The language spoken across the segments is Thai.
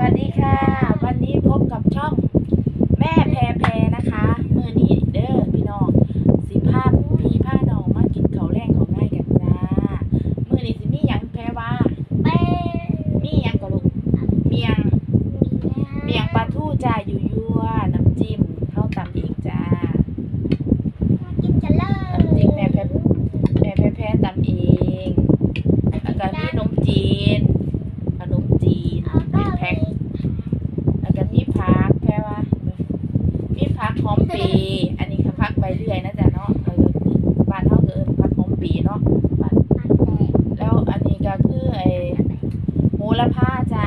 วัสดีค่ะ วันนี้พบกับช่องแม่แพรแพนะคะมือนี่เด้อพี่น้องสิภาพพี่ผ้านองมากินเขาแรงเขาง่ายกันจ้ามือนี่สิมีหยังแพรว่ามีหยังกระลุกเมียงเมียงปลาทู่จ่าอยู่ยู ปีอันนี้ก็พักใบเรื่อยนะจ๊ะเนาะเออบ้านเท่าเกินพักหอมปีเนาะแล้วอันนี้ก็คือไอ้โมระผ้าจ้า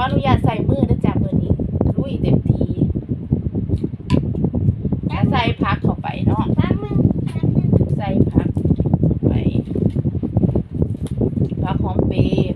ออนุญาตใส่มือนะจ๊ะมือนี้ลุยเต็มทีแล้วใส่พักเข้าไปเนาะใส่พักไปพักหอมเปรี้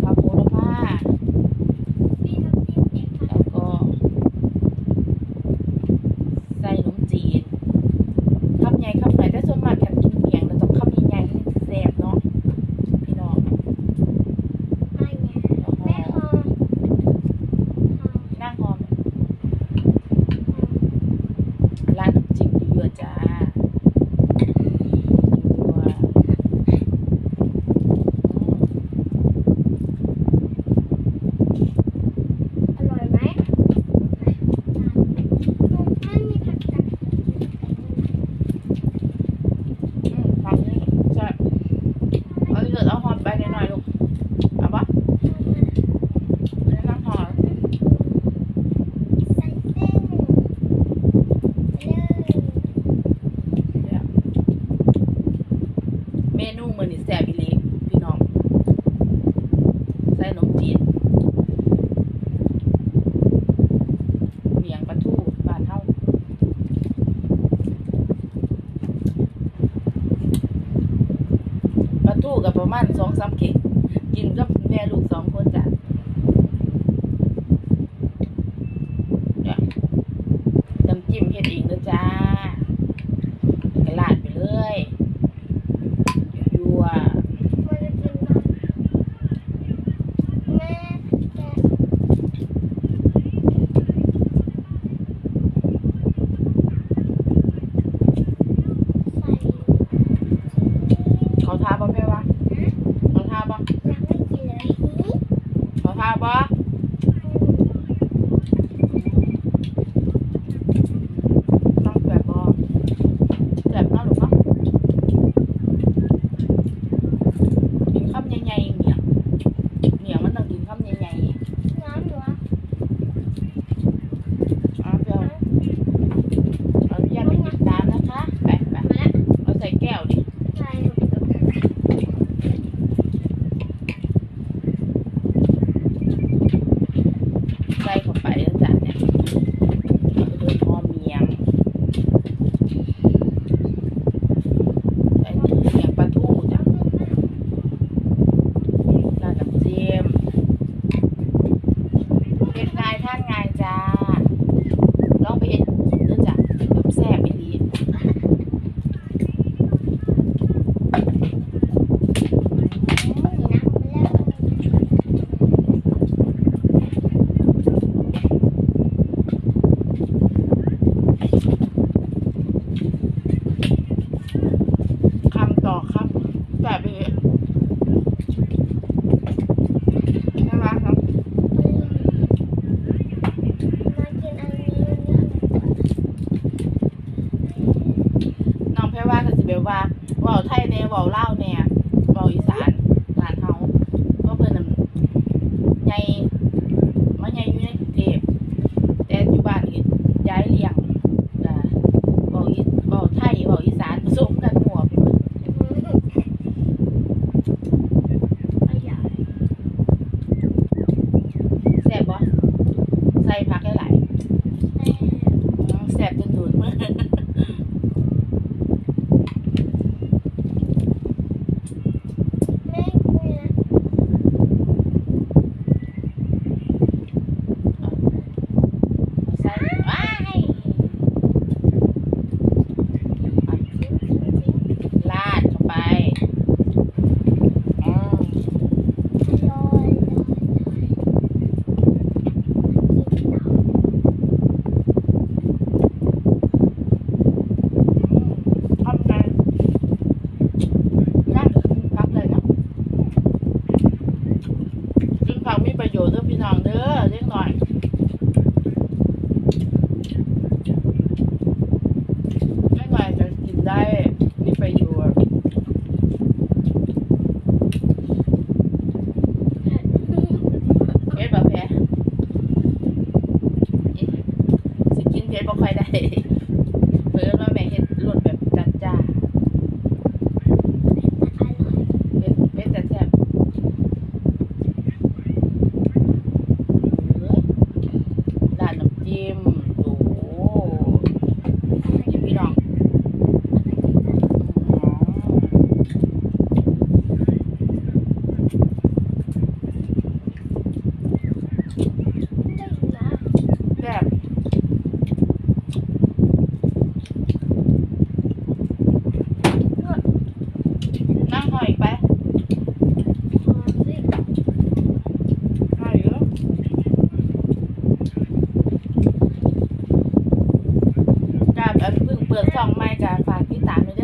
ตู้กับประมาณสองสามเข่งกินกับแม่ลูกสองคนจ้ะจำจิ้มเฮ็ดอีกนะจ้ากรลาดไปเลยยัวเขาทาบะแม่ ક્યાં આવડી ว่าเว้าไทยแน่เว้าลาวแน่เว้าอีสานบ้านเขาก็เพิ่นใหญ่ เฮ็ดบ่ค่อยได้เพิ่นว่าแม่เฮ็ดล่นแบบ เปิดช่องไม่ก็ฝากติดตามด้วย